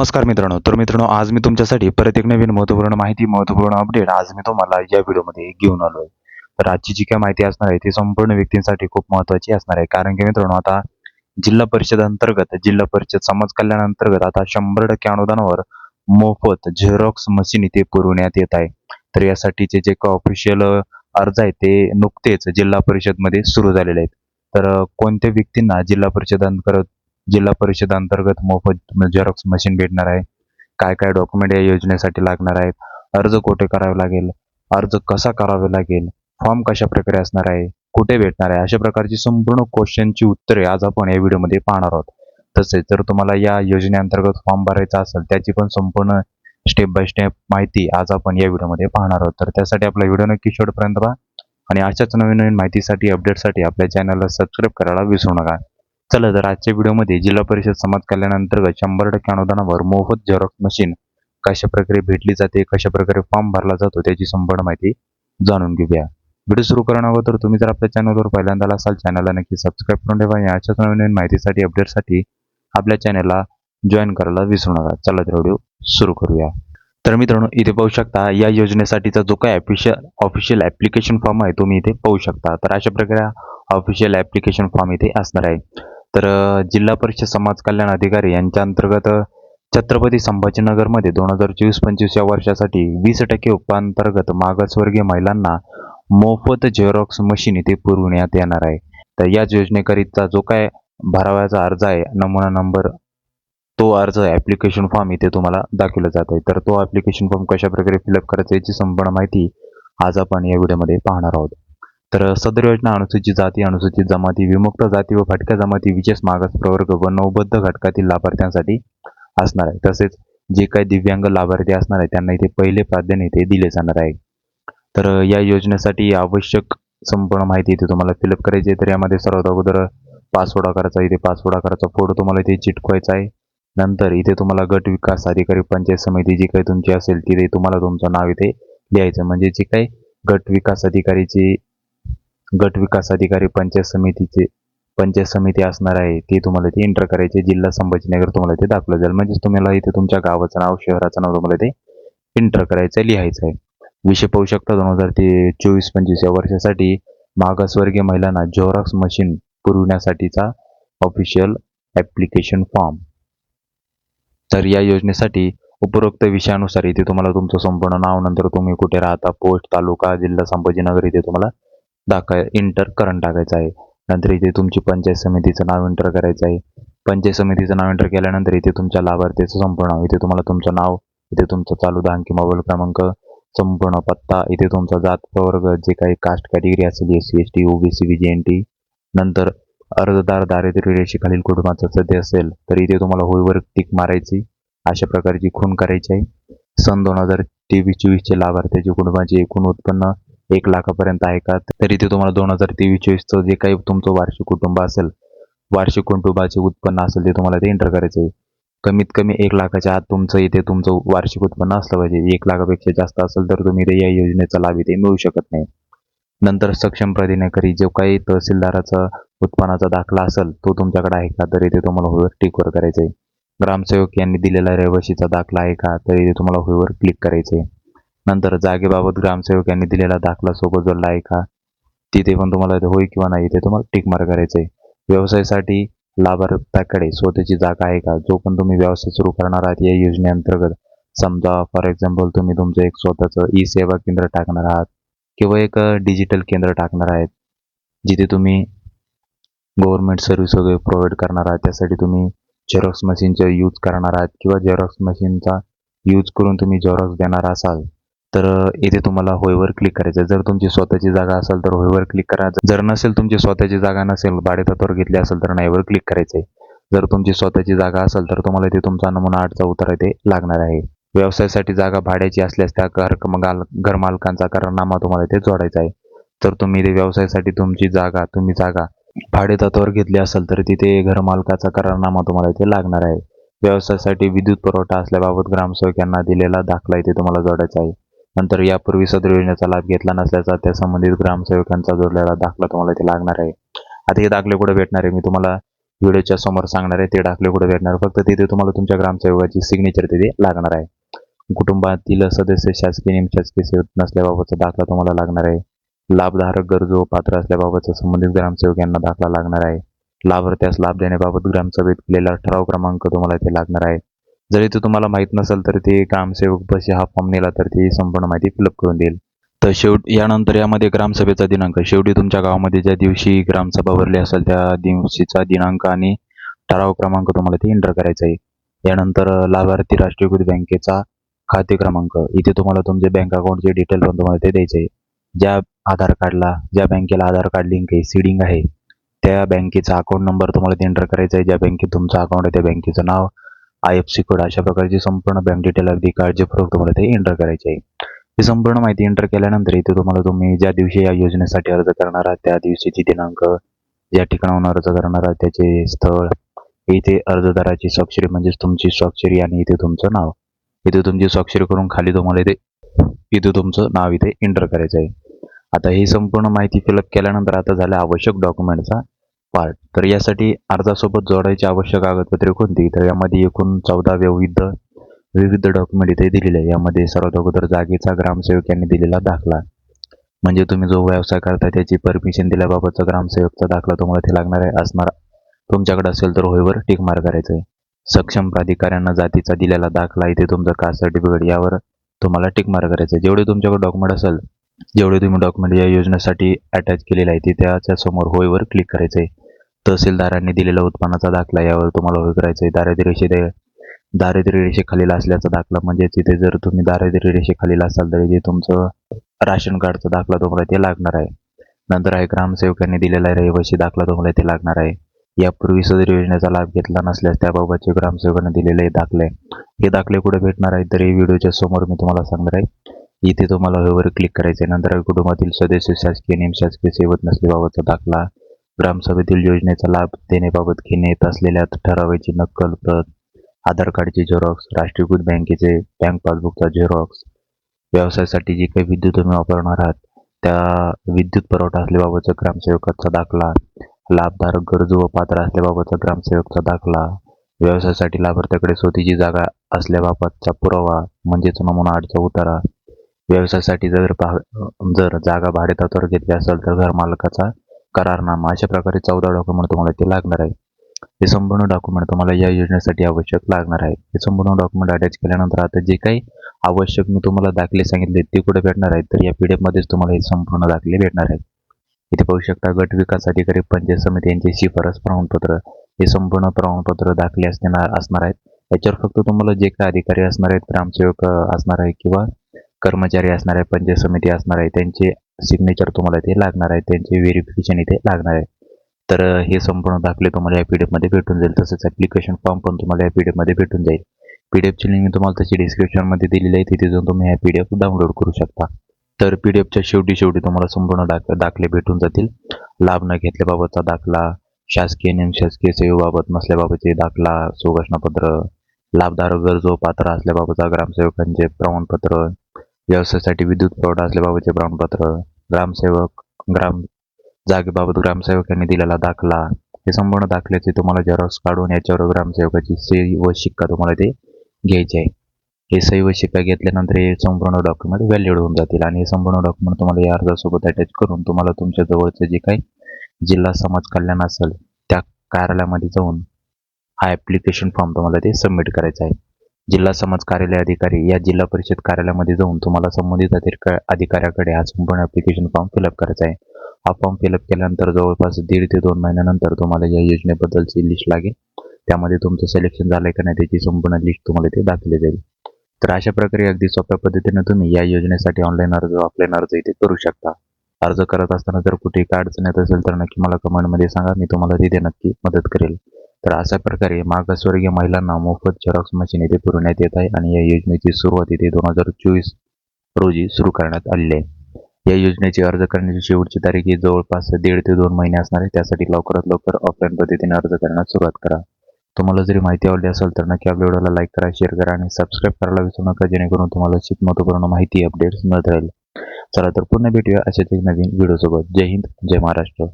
नमस्कार मित्रांनो. तर मित्रांनो आज मी तुमच्यासाठी परत एक नवीन महत्त्वपूर्ण माहिती महत्त्वपूर्ण अपडेट आज मी तुम्हाला या व्हिडिओमध्ये घेऊन आलोय. तर आजची जी काय माहिती असणार आहे ती संपूर्ण व्यक्तींसाठी खूप महत्त्वाची असणार आहे. कारण की मित्रांनो आता जिल्हा परिषद अंतर्गत जिल्हा परिषद समाज कल्याण अंतर्गत आता शंभर टक्के अनुदानावर मोफत झेरॉक्स मशीन इथे पुरवण्यात येत आहे. तर यासाठीचे जे काही ऑफिशियल अर्ज आहेत ते नुकतेच जिल्हा परिषदमध्ये सुरू झालेले आहेत. तर कोणत्या व्यक्तींना जिल्हा परिषद अंतर्गत जिल्हा परिषद अंतर्गत मोफत झेरॉक्स मशीन भेटणार आहे. काय काय डॉक्युमेंट या योजनेसाठी लागणार आहेत? अर्ज कुठे करावे लागेल? अर्ज कसा करावा लागेल? फॉर्म कशा प्रकारे असणार आहे? कुठे भेटणार आहे? अशा प्रकारची संपूर्ण क्वेश्चनची उत्तरे आज आपण या व्हिडिओमध्ये पाहणार आहोत. तसेच जर तुम्हाला या योजनेअंतर्गत फॉर्म भरायचा असेल त्याची पण संपूर्ण स्टेप बाय स्टेप माहिती आज आपण या व्हिडिओमध्ये पाहणार आहोत. तर त्यासाठी आपला व्हिडिओ नक्की शेवटपर्यंत पहा. आणि अशाच नवीन नवीन माहितीसाठी अपडेटसाठी आपल्या चॅनलला सबस्क्राईब करायला विसरू नका. चला तर आजच्या व्हिडिओमध्ये जिल्हा परिषद समाज कल्याण अंतर्गत शंभर टक्के अनुदानावर मोफत झेरॉक्स मशीन कशा प्रकारे भेटली जाते कशा प्रकारे फॉर्म भरला जातो त्याची संपूर्ण माहिती जाणून घेऊया. व्हिडिओ सुरू करणं तुम्ही जर आपल्या चॅनलवर पहिल्यांदा असाल चॅनलला नक्की सबस्क्राईब करून ठेवा. आणि अशाच नवीन नवीन माहितीसाठी अपडेटसाठी आपल्या चॅनलला जॉईन करायला विसरू नका. चला तर व्हिडिओ सुरू करूया. तर मित्रांनो इथे पाहू शकता या योजनेसाठीचा जो काय ऑफिशियल ऑफिशियल ॲप्लिकेशन फॉर्म आहे तुम्ही इथे पाहू शकता. तर अशा प्रकारे ऑफिशियल ॲप्लिकेशन फॉर्म इथे असणार आहे. तर जिल्हा परिषद समाज कल्याण अधिकारी यांच्या अंतर्गत छत्रपती संभाजीनगरमध्ये दोन हजार चोवीस पंचवीस या वर्षासाठी वीस टक्के उपांतर्गत मागासवर्गीय महिलांना मोफत झेरॉक्स मशीन इथे पुरविण्यात येणार आहे. तर याच योजनेकरिता जो काय भरावयाचा अर्ज आहे नमुना नंबर तो अर्ज ॲप्लिकेशन फॉर्म इथे तुम्हाला दाखवला जात आहे. तर तो ॲप्लिकेशन फॉर्म कशाप्रकारे फिलअप करायचा याची संपूर्ण माहिती आज आपण या व्हिडिओमध्ये पाहणार आहोत. तर सदर योजना अनुसूचित जाती अनुसूचित जमाती विमुक्त जाती व फटक्या जमाती विशेष मागास प्रवर्ग व नौबद्ध घटकातील लाभार्थ्यांसाठी असणार आहे. तसेच जे काही दिव्यांग लाभार्थी असणार आहे त्यांना इथे पहिले प्राधान्य इथे दिले जाणार आहे. तर या योजनेसाठी आवश्यक संपूर्ण माहिती इथे तुम्हाला फिलअप करायची आहे. तर यामध्ये सर्वात अगोदर पासवर्ड आकाराचा इथे पासवर्ड आकाराचा फोटो तुम्हाला इथे चिटकवायचा आहे. नंतर इथे तुम्हाला गट विकास अधिकारी पंचायत समिती जी काही तुमची असेल तिथे तुम्हाला तुमचं नाव इथे लिहायचं म्हणजे जे काही गट विकास अधिकारीची गट विकास अधिकारी पंचायत समितीचे पंचायत समिती असणार आहे ते तुम्हाला इथे एंटर करायचे. जिल्हा संभाजीनगर तुम्हाला इथे दाखवलं जाईल. म्हणजेच तुम्हाला इथे तुमच्या गावाचं नाव शहराचं नाव तुम्हाला इथे एंटर करायचं आहे लिहायचं आहे. विषय पाहू शकता दोन हजार ते चोवीस पंचवीस या वर्षासाठी मागासवर्गीय महिलांना झेरॉक्स मशीन पुरविण्यासाठीचा ऑफिशियल ॲप्लिकेशन फॉर्म तर या योजनेसाठी उपरोक्त विषयानुसार इथे तुम्हाला तुमचं संपूर्ण नाव नंतर तुम्ही कुठे राहता पोस्ट तालुका जिल्हा संभाजीनगर इथे तुम्हाला दाखवा इंटर करंट टाकायचं आहे. नंतर इथे तुमची पंचायत समितीचं नाव एंटर करायचं आहे. पंचायत समितीचं नाव एंटर केल्यानंतर इथे तुमच्या लाभार्थीचं संपूर्ण नाव इथे तुम्हाला तुमचं नाव इथे तुमचं चालू अंकी मोबाईल क्रमांक संपूर्ण पत्ता इथे तुमचा जात प्रवर्ग जे काही कास्ट कॅटेगरी असेल S C S T OBC B G N T नंतर अर्जदार दारिद्र्य रेषेखालील कुटुंबाचा सध्या असेल तर इथे तुम्हाला होईवर टिक मारायची अशा प्रकारची खून करायची आहे. सन दोन हजार तेवीस चोवीसचे लाभार्थ्याचे कुटुंबाचे एकूण उत्पन्न एक लाखापर्यंत आहे का? तरी ते तुम्हाला दोन हजार तेवीस चोवीसचं जे काही तुमचं वार्षिक कुटुंब असेल वार्षिक कुटुंबाचे उत्पन्न असेल ते तुम्हाला ते एंटर करायचं आहे कमीत कमी एक लाखाच्या आत तुमचं इथे तुमचं वार्षिक उत्पन्न असलं पाहिजे. एक लाखापेक्षा जास्त असेल तर तुम्ही इथे या योजनेचा लाभ इथे मिळू शकत नाही. नंतर सक्षम प्राधिकारी जो काही तहसीलदाराचा उत्पन्नाचा दाखला असेल तो तुमच्याकडे आहे का? तर इथे तुम्हाला होईवर टिकवर करायचं आहे ग्रामसेवक यांनी दिलेला रहिवाशीचा दाखला आहे का? तर इथे तुम्हाला होईवर क्लिक करायचं आहे नंतर जागेबाबत ग्रामसेवक यांनी दिलेला दाखला सोबत जोडला आहे का तिथे पण तुम्हाला होय किंवा नाही ते तुम्हाला टिक मार्क करायचं आहे. व्यवसायासाठी लाभार्थ्याकडे स्वतःची जागा आहे का? जो पण तुम्ही व्यवसाय सुरू करणार आहात या योजनेअंतर्गत समजा फॉर एक्झाम्पल तुम्ही तुमचं एक स्वतःचं ई सेवा केंद्र टाकणार आहात किंवा एक डिजिटल केंद्र टाकणार आहेत जिथे तुम्ही गव्हर्नमेंट सर्व्हिस वगैरे प्रोव्हाइड करणार आहात त्यासाठी तुम्ही झेरॉक्स मशीनचा यूज करणार आहात किंवा झेरॉक्स मशीनचा यूज करून तुम्ही झेरॉक्स देणार असाल तर इथे तुम्हाला होयवर क्लिक करायचं आहे. जर तुमची स्वतःची जागा असेल तर होयवर क्लिक करा. जर नसेल तुमची स्वतःची जागा नसेल भाडेतत्वावर घेतली असेल तर नाहीवर क्लिक करायचं आहे. जर तुमची स्वतःची जागा असेल तर तुम्हाला इथे तुमचा नमुना आठचा उतारा इथे लागणार आहे. व्यवसायासाठी जागा भाड्याची असल्यास त्या घर माल घरमालकांचा करारनामा तुम्हाला इथे जोडायचा आहे. तर तुम्ही इथे व्यवसायासाठी तुमची जागा तुम्ही जागा भाडेतत्वावर घेतली असेल तर तिथे घरमालकाचा करारनामा तुम्हाला इथे लागणार आहे. व्यवसायासाठी विद्युत पुरवठा असल्याबाबत ग्रामसेवक यांना दिलेला दाखला इथे तुम्हाला जोडायचा आहे. नंतर यापूर्वी सदर योजनेचा लाभ घेतला नसल्याचा त्या संबंधित ग्रामसेवकांचा जोडलेला दाखला तुम्हाला इथे लागणार आहे. आता हे दाखले कुठे भेटणार आहे? मी तुम्हाला व्हिडिओच्या समोर सांगणार आहे. ते दाखले कुठे भेटणार? फक्त तिथे तुम्हाला तुमच्या ग्रामसेवकाची सिग्नेचर तिथे लागणार आहे. कुटुंबातील सदस्य शासकीय निमशासकीय सेवेत नसल्याबाबतचा दाखला तुम्हाला लागणार आहे. लाभधारक गरजू पात्र असल्याबाबतचा संबंधित ग्रामसेवक यांना दाखला लागणार आहे. लाभार्थ्यास लाभ देण्याबाबत ग्रामसभेत केलेला ठराव क्रमांक तुम्हाला इथे लागणार आहे. जरी ते तुम्हाला माहीत नसेल तर ते ग्रामसेवक बस हा फॉर्म नेला तर ती संपूर्ण माहिती फिलअप करून देईल. तर शेवट यानंतर यामध्ये ग्रामसभेचा दिनांक. शेवटी तुमच्या गावामध्ये ज्या दिवशी ग्रामसभा भरली असेल त्या दिवशीचा दिनांक आणि ठराव क्रमांक तुम्हाला ते एंटर करायचा आहे. यानंतर लाभार्थी राष्ट्रीयकृत बँकेचा खाते क्रमांक. इथे तुम्हाला तुमचे बँक अकाउंटचे डिटेल पण तुम्हाला ते द्यायचे आहे. ज्या आधार कार्डला ज्या बँकेला आधार कार्ड लिंक आहे सीडिंग आहे त्या बँकेचा अकाउंट नंबर तुम्हाला ते एंटर करायचा आहे. ज्या बँकेत तुमचं अकाउंट आहे त्या बँकेचं नाव आय एफ सी कोड अशा प्रकारची संपूर्ण बँक डिटेल अगदी काळजीपूर्वक तुम्हाला ते एंटर करायचे आहे. ही संपूर्ण माहिती एंटर केल्यानंतर इथे तुम्हाला तुम्ही ज्या दिवशी या योजनेसाठी अर्ज करणार आहात त्या दिवशीची दिनांक ज्या ठिकाणाहून अर्ज करणार आहात त्याचे स्थळ इथे अर्जदाराची स्वाक्षरी म्हणजेच तुमची स्वाक्षरी आणि इथे तुमचं नाव. इथे तुमची स्वाक्षरी करून खाली तुम्हाला इथे इथे तुमचं नाव इथे एंटर करायचं आहे. आता ही संपूर्ण माहिती फिलअप केल्यानंतर आता झालं आवश्यक डॉक्युमेंटचा पार्ट. तर यासाठी अर्जासोबत जोडायची आवश्यक कागदपत्रे कोणती? तर यामध्ये एकूण चौदा विविध विविध डॉक्युमेंट इथे दिलेले आहे. यामध्ये सर्वात अगोदर जागेचा ग्रामसेवक यांनी दिलेला दाखला. म्हणजे तुम्ही जो व्यवसाय करता त्याची परमिशन दिल्याबाबतचा ग्रामसेवकचा दाखला तुम्हाला ते लागणार आहे. असणार तुमच्याकडे असेल तर होईवर टिक मार्क करायचं. आहे सक्षम प्राधिकाऱ्यांना जातीचा दिलेला दाखला इथे तुमचं कास्ट सर्टिफिकेट यावर तुम्हाला टिक मार्क करायचं. आहे जेवढे तुमच्याकडे डॉक्युमेंट असेल जेवढे तुम्ही डॉक्युमेंट या योजनेसाठी अटॅच केलेले आहे ते त्याच्यासमोर होईवर क्लिक करायचं. आहे तहसीलदारांनी दिलेला उत्पन्नाचा दाखला यावर तुम्हाला होय करायचं आहे. दारिद्र्य रेषे दारिद्र्य रेषेखालील असल्याचा दाखला म्हणजे तिथे जर तुम्ही दारिद्र्य रेषेखालील असाल तर जे तुमचं राशन कार्डचा दाखला तुम्हाला ते लागणार आहे. नंतर आहे ग्रामसेवकांनी दिलेला रहिवासी दाखला तुम्हाला ते लागणार आहे. यापूर्वी सदर योजनेचा लाभ घेतला नसल्यास त्याबाबतचे ग्रामसेवकांनी दिलेले दाखले. हे दाखले कुठे भेटणार आहेत? तर हे व्हिडिओच्या समोर मी तुम्हाला सांगणार आहे. इथे तुम्हाला वर क्लिक करायचं आहे नंतर कुटुंबातील सदस्य शासकीय निमशासकीय सेवत नसल्याबाबतचा दाखला. ग्रामसभेतील योजनेचा लाभ देण्याबाबत घेण्यात येत असलेल्या ठरावाची नक्कल प्रत आधार कार्डची झेरॉक्स राष्ट्रीयकृत बँकेचे बँक पासबुकचा झेरॉक्स व्यवसायासाठी जी काही विद्युत तुम्ही वापरणार आहात त्या विद्युत पुरवठा असल्याबाबतचा ग्रामसेवकाचा दाखला लाभधारक गरजू व पात्र असल्याबाबतचा ग्रामसेवकचा दाखला व्यवसायासाठी लाभार्थ्याकडे स्वतःची जागा असल्याबाबतचा पुरावा म्हणजेच नमुना आठचा उतारा. व्यवसायासाठी जर भा जर जागा भाडेतत्वावर घेतली असेल तर घरमालकाचा करारनामा अशा प्रकारे चौदा डॉक्युमेंट तुम्हाला ते लागणार आहे. हे संपूर्ण डॉक्युमेंट तुम्हाला या योजनेसाठी आवश्यक लागणार आहे. हे संपूर्ण डॉक्युमेंट अटॅच केल्यानंतर आता जे काही आवश्यक मी तुम्हाला दाखले सांगितले ते कुठे भेटणार आहेत तर या पी डी एफमध्येच तुम्हाला हे संपूर्ण दाखले भेटणार आहेत. इथे पाहू शकता गट विकास अधिकारी पंचायत समिती यांचे शिफारस प्रमाणपत्र हे संपूर्ण प्रमाणपत्र दाखले असणार असणार आहेत. याच्यावर फक्त तुम्हाला जे काही अधिकारी असणार आहेत ग्रामसेवक असणार आहे किंवा कर्मचारी असणार आहे पंचायत समिती असणार आहे त्यांचे सिग्नेचर तुम्हाला इथे लागणार आहे. त्यांचे व्हेरिफिकेशन इथे लागणार आहे. तर हे संपूर्ण दाखले तुम्हाला या पी डी एफमध्ये भेटून जाईल. तसंच ॲप्लिकेशन फॉर्म पण तुम्हाला या पी डी एफमध्ये भेटून जाईल. पी डी एफची लिंक मी तुम्हाला तशी डिस्क्रिप्शनमध्ये दिलेली आहे. तिथे जाऊन तुम्ही ह्या पी डी एफ डाउनलोड करू शकता. तर पी डी एफच्या शेवटी शेवटी तुम्हाला संपूर्ण दाख दाखले भेटून जातील. लाभ न घेतल्याबाबतचा दाखला शासकीय निमशासकीय सेवेबाबत नसल्याबाबतचे दाखला सुघोषणापत्र लाभधारक जो पात्र असल्याबाबतचा ग्रामसेवकांचे प्रमाणपत्र व्यवसायासाठी विद्युत पुरवठा असल्याबाबतचे प्रमाणपत्र ग्रामसेवक ग्राम जागेबाबत ग्रामसेवकांनी दिलेला दाखला. हे संपूर्ण दाखल्याचे तुम्हाला झेरॉक्स काढून याच्यावर ग्रामसेवकाची सही व शिक्का तुम्हाला ते घ्यायचे आहे. हे सही व शिक्का घेतल्यानंतर हे संपूर्ण डॉक्युमेंट व्हॅलिड होऊन जातील आणि हे संपूर्ण डॉक्युमेंट तुम्हाला या अर्जासोबत अटॅच करून तुम्हाला तुमच्या जवळचं जे काही जिल्हा समाज कल्याण असेल त्या कार्यालयामध्ये जाऊन हा ॲप्लिकेशन फॉर्म तुम्हाला ते सबमिट करायचा आहे. जिल्हा समाज कार्यालय अधिकारी या जिल्हा परिषद कार्यालयामध्ये जाऊन तुम्हाला संबंधित अधिकाऱ्याकडे हा संपूर्ण ॲप्लिकेशन फॉर्म फिलअप करायचा आहे. हा फॉर्म फिलअप केल्यानंतर जवळपास दीड ते दोन महिन्यानंतर तुम्हाला या योजनेबद्दलची लिस्ट लागेल. त्यामध्ये तुमचं सिलेक्शन झालंय का नाही त्याची संपूर्ण लिस्ट तुम्हाला ते दाखवली जाईल. तर अशा प्रकारे अगदी सोप्या पद्धतीने तुम्ही या योजनेसाठी ऑनलाईन अर्ज ऑफलाईन अर्ज इथे करू शकता. अर्ज करत असताना जर कुठे काय अडचण येत असेल तर नक्की मला कमेंटमध्ये सांगा. मी तुम्हाला तिथे नक्की मदत करेल. तर अशा प्रकारे मागासवर्गीय महिलांना मोफत झेरॉक्स मशीन इथे पुरवण्यात येत आहे आणि या योजनेची सुरुवात इथे दोन हजार चोवीस रोजी सुरू करण्यात आलेली आहे. या योजनेची अर्ज करण्याची शेवटची तारीख ही जवळपास दीड ते दोन महिने असणार आहे. त्यासाठी लवकरात लवकर ऑफलाईन पद्धतीने अर्ज करण्यास सुरुवात करा. तुम्हाला जरी माहिती आवडली असेल तर नक्की आपल्या व्हिडिओला लाईक करा शेअर करा आणि सबस्क्राईब करायला विसरू नका जेणेकरून तुम्हाला अशीच महत्त्वपूर्ण माहिती अपडेट्स मिळत राहील. चला तर पुन्हा भेटूया अशाच एक नवीन व्हिडिओसोबत. जय हिंद जय महाराष्ट्र.